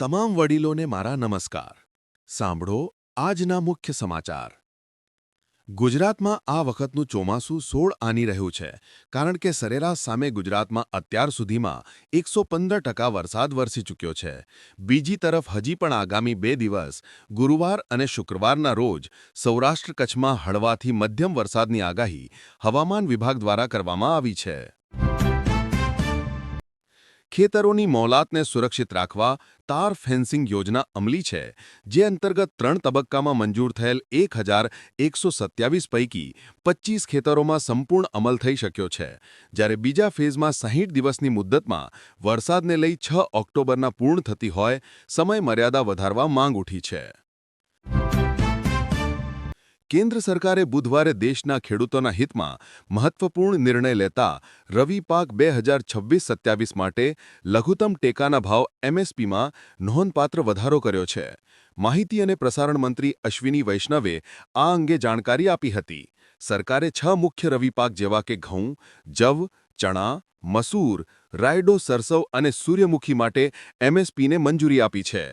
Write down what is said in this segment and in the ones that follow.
તમામ વડીલોને મારા નમસ્કાર. સાંભળો આજના મુખ્ય સમાચાર. ગુજરાતમાં આ વખતનું ચોમાસું સોળ આની રહ્યું છે, કારણ કે સરેરાશ સામે ગુજરાતમાં અત્યાર સુધીમાં એકસો પંદર ટકા વરસાદ વરસી ચૂક્યો છે. બીજી તરફ હજી પણ આગામી બે દિવસ, ગુરુવાર અને શુક્રવારના રોજ, સૌરાષ્ટ્ર કચ્છમાં હળવાથી મધ્યમ વરસાદની આગાહી હવામાન વિભાગ દ્વારા કરવામાં આવી છે. ખેતરોની મોલાતને સુરક્ષિત રાખવા તાર ફેન્સિંગ યોજના અમલી છે, જે અંતર્ગત ત્રણ તબક્કામાં મંજૂર થયેલ એક પૈકી પચ્ચીસ ખેતરોમાં સંપૂર્ણ અમલ થઈ શક્યો છે. જ્યારે બીજા ફેઝમાં સાહીઠ દિવસની મુદ્દતમાં વરસાદને લઈ છ ઓક્ટોબરના પૂર્ણ થતી હોય સમય મર્યાદા વધારવા માંગ ઉઠી છે. કેન્દ્ર સરકારે બુધવારે દેશના ખેડૂતોના હિતમાં મહત્વપૂર્ણ નિર્ણય લેતા રવિ પાક બે હજાર છવ્વીસ સત્યાવીસ માટે લઘુત્તમ ટેકાના ભાવ એમએસપીમાં નોંધપાત્ર વધારો કર્યો છે. માહિતી અને પ્રસારણ મંત્રી અશ્વિની વૈષ્ણવે આ અંગે જાણકારી આપી હતી. સરકારે છ મુખ્ય રવિ પાક જેવા કે ઘઉં, જવ, ચણા, મસૂર, રાયડો, સરસવ અને સૂર્યમુખી માટે એમએસપીને મંજૂરી આપી છે.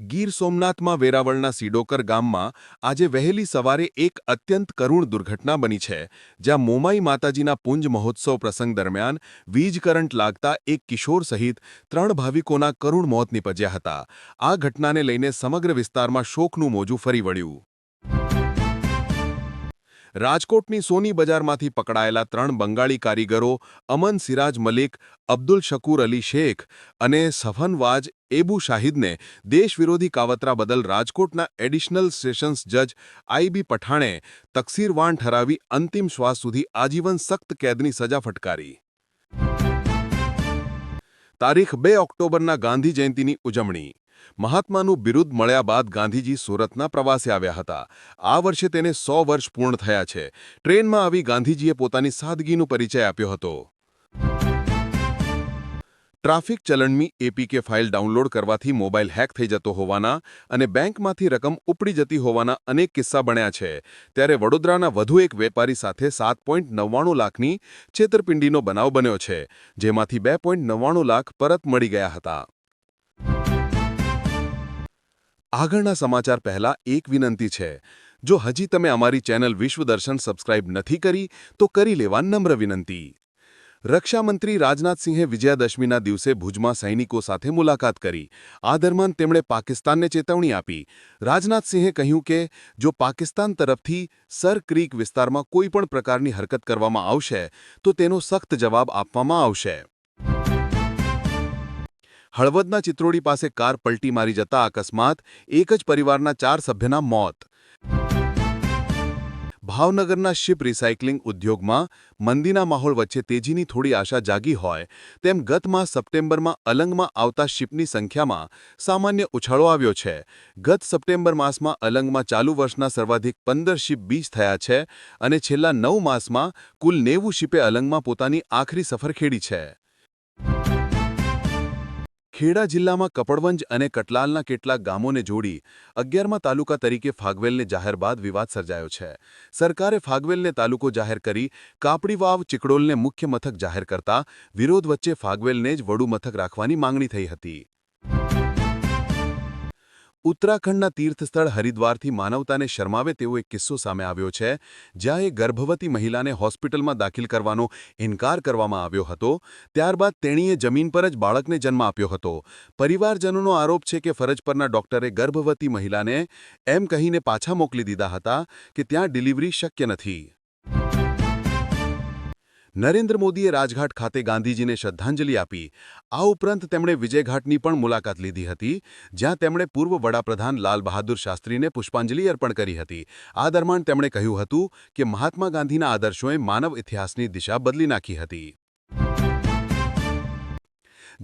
ગીર સોમનાથમાં વેરાવળના સીડોકર ગામમાં આજે વહેલી સવારે એક અત્યંત કરુણ દુર્ઘટના બની છે, જ્યાં મોમાઈ માતાજીના પુંજ મહોત્સવ પ્રસંગ દરમિયાન વીજ કરંટ લાગતા એક કિશોર સહિત ત્રણ ભાવિકોના કરુણ મોત નીપજ્યા હતા. આ ઘટનાને લઈને સમગ્ર વિસ્તારમાં શોકનું મોજું ફરી વળ્યું. રાજકોટની સોની બજારમાંથી પકડાયેલા ત્રણ બંગાળી કારીગરો, અમન સિરાજ મલિક, અબ્દુલ શકૂર અલી શેખ અને સફનવાજ એબુ શાહિદને દેશવિરોધી કાવતરા બદલ રાજકોટના એડિશનલ સેશન્સ જજ આઈબી પઠાણે તકસીરવાન ઠરાવી અંતિમ શ્વાસ સુધી આજીવન સખ્ત કેદની સજા ફટકારી. તારીખ બે ઓક્ટોબરના ગાંધી જયંતિની ઉજવણી. મહાત્માનું બિરુદ મળ્યા બાદ ગાંધીજી સુરતના પ્રવાસે આવ્યા હતા. આ વર્ષે તેને સો વર્ષ પૂર્ણ થયા છે. ટ્રેનમાં આવી ગાંધીજીએ પોતાની સાદગીનો પરિચય આપ્યો હતો. ટ્રાફિક ચલણની એપીકે ફાઇલ ડાઉનલોડ કરવાથી મોબાઈલ હેક થઈ જતો હોવાના અને બેંકમાંથી રકમ ઉપડી જતી હોવાના અનેક કિસ્સા બન્યા છે. ત્યારે વડોદરાના વધુ એક વેપારી સાથે સાત પોઈન્ટ નવ્વાણું લાખની છેતરપિંડીનો બનાવ બન્યો છે, જેમાંથી બે પોઈન્ટ નવ્વાણું લાખ પરત મળી ગયા હતા. આગળના સમાચાર પહેલા એક વિનંતી છે. જો હજી તમે અમારી ચેનલ વિશ્વદર્શન સબસ્ક્રાઇબ નથી કરી, તો કરી લેવા નમ્ર વિનંતી. રક્ષામંત્રી રાજનાથસિંહે વિજયાદશમીના દિવસે ભુજમાં સૈનિકો સાથે મુલાકાત કરી. આ દરમિયાન તેમણે પાકિસ્તાનને ચેતવણી આપી. રાજનાથસિંહે કહ્યું કે, જો પાકિસ્તાન તરફથી સર ક્રીક વિસ્તારમાં કોઈપણ પ્રકારની હરકત કરવામાં આવશે, તો તેનો સખ્ત જવાબ આપવામાં આવશે. હળવદના ચિત્રોડી પાસે કાર પલટી મારી જતા અકસ્માત, એક જ પરિવારના ચાર સભ્યના મોત. ભાવનગરના શિપ રિસાયકલિંગ ઉદ્યોગમાં મંદીના માહોલ વચ્ચે તેજીની થોડી આશા જાગી હોય, તેમ ગત માસ સપ્ટેમ્બરમાં અલંગમાં આવતા શિપની સંખ્યામાં સામાન્ય ઉછાળો આવ્યો છે. ગત સપ્ટેમ્બર માસમાં અલંગમાં ચાલુ વર્ષના સર્વાધિક પંદર શિપ બીચ થયા છે અને છેલ્લા નવ માસમાં કુલ નેવું શિપે અલંગમાં પોતાની આખરી સફર ખેડી છે. ખેડા જિલ્લામાં કપડવંજ અને કટલાલના કેટલાક ગામોને જોડી અગિયારમા તાલુકા તરીકે ફાગવેલને જાહેર બાદ વિવાદ સર્જાયો છે. સરકારે ફાગવેલને તાલુકો જાહેર કરી કાપડીવાવ ચિકડોલને મુખ્ય મથક જાહેર કરતા વિરોધ વચ્ચે ફાગવેલને જ વડુ મથક રાખવાની માંગણી થઈ હતી. ઉત્તરાખંડના તીર્થસ્થળ હરિદ્વારથી માનવતાને શરમાવે તેવો એક કિસ્સો સામે આવ્યો છે, જ્યાં એ ગર્ભવતી મહિલાને હોસ્પિટલમાં દાખલ કરવાનો ઇનકાર કરવામાં આવ્યો હતો. ત્યારબાદ તેણીએ જમીન પર જ બાળકને જન્મ આપ્યો હતો. પરિવારજનોનો આરોપ છે કે ફરજ પરના ડોક્ટરે ગર્ભવતી મહિલાને એમ કહીને પાછા મોકલી દીધા હતા કે ત્યાં ડિલિવરી શક્ય નથી. નરેન્દ્ર મોદીએ રાજઘાટ ખાતે ગાંધીજીને શ્રદ્ધાંજલિ આપી. આ ઉપરાંત તેમણે વિજયઘાટની પણ મુલાકાત લીધી હતી, જ્યાં તેમણે પૂર્વ વડાપ્રધાન લાલ બહાદુર શાસ્ત્રીને પુષ્પાંજલિ અર્પણ કરી હતી. આ દરમિયાન તેમણે કહ્યું હતું કે મહાત્મા ગાંધીના આદર્શોએ માનવ ઇતિહાસની દિશા બદલી નાખી હતી.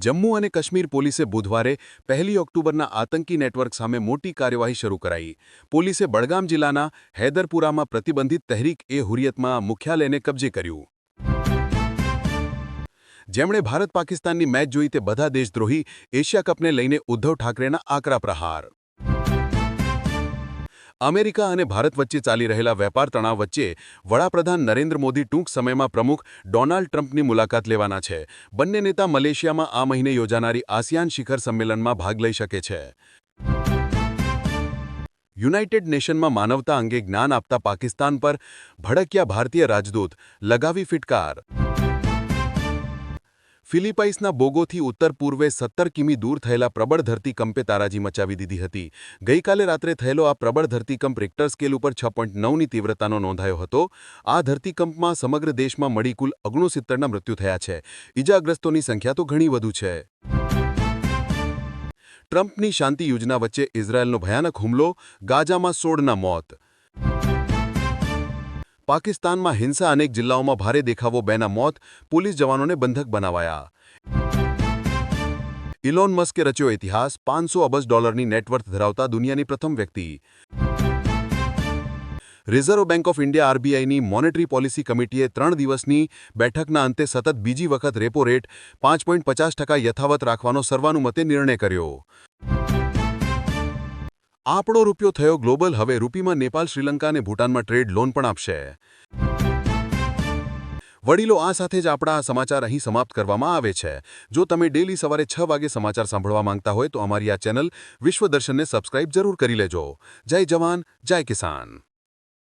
જમ્મુ અને કાશ્મીર પોલીસે બુધવારે પહેલી ઓક્ટોબરના આતંકી નેટવર્ક સામે મોટી કાર્યવાહી શરૂ કરાઈ. પોલીસે બડગામ જિલ્લાના હૈદરપુરામાં પ્રતિબંધિત તહેરીક એ હુરિયતમાં મુખ્યાલયને કબજે કર્યું. જેમણે ભારત પાકિસ્તાનની મેચ જોઈ તે બધા દેશદ્રોહી એશિયા કપને લઈને ઉદ્ધવ ઠાકરેના આકરા પ્રહાર. અમેરિકા અને ભારત વચ્ચે ચાલી રહેલા વેપાર તણાવ વચ્ચે વડાપ્રધાન નરેન્દ્ર મોદી ટૂંક સમયમાં પ્રમુખ ડોનાલ્ડ ટ્રમ્પની મુલાકાત લેવાના છે. બંને નેતા મલેશિયામાં આ મહિને યોજાનારી આસિયાન શિખર સંમેલનમાં ભાગ લઈ શકે છે. યુનાઇટેડ નેશનમાં માનવતા અંગે જ્ઞાન આપતા પાકિસ્તાન પર ભડક્યા ભારતીય રાજદૂત લગાવી ફિટકાર. ફિલિપાઇન્સના બોગોથી ઉત્તર પૂર્વે સત્તર કિમી દૂર થયેલા પ્રબળ ધરતીકંપે તારાજી મચાવી દીધી હતી. ગઈકાલે રાત્રે થયેલો આ પ્રબળ ધરતીકંપ રિક્ટર સ્કેલ ઉપર છ પોઈન્ટ નવની તીવ્રતાનો નોંધાયો હતો. આ ધરતીકંપમાં સમગ્ર દેશમાં મળી કુલ ઓગણસિત્તેરના મૃત્યુ થયા છે. ઇજાગ્રસ્તોની સંખ્યા તો ઘણી વધુ છે. ટ્રમ્પની શાંતિ યોજના વચ્ચે ઇઝરાયેલનો ભયાનક હુમલો, ગાઝામાં સોળના મોત. પાકિસ્તાનમાં હિંસા અનેક જિલ્લાઓમાં ભારે દેખાવો બેના મોત, પોલીસ જવાનોને બંધક બનાવાયા. ઇલોન મસ્કે રચ્યો ઇતિહાસ, પાંચસો અબજ ડોલરની નેટવર્થ ધરાવતા દુનિયાની પ્રથમ વ્યક્તિ. રિઝર્વ બેંક ઓફ ઇન્ડિયા આરબીઆઈની મોનેટરી પોલિસી કમિટીએ ત્રણ દિવસની બેઠકના અંતે સતત બીજી વખત રેપો રેટ પાંચ પોઈન્ટ પચાસ ટકા યથાવત રાખવાનો સર્વાનુમતે નિર્ણય કર્યો. આપણો રૂપિયો થયો ગ્લોબલ, હવે રૂપીમાં નેપાલ, શ્રીલંકા અને ભૂટાનમાં ટ્રેડ લોન પણ આપશે. વડીલો આ સાથે જ આપણા આ સમાચાર અહીં સમાપ્ત કરવામાં આવે છે. જો તમે ડેલી સવારે છ વાગે સમાચાર સાંભળવા માંગતા હોય તો અમારી આ ચેનલ વિશ્વદર્શનને સબસ્ક્રાઇબ જરૂર કરી લેજો. જય જવાન, જય કિસાન.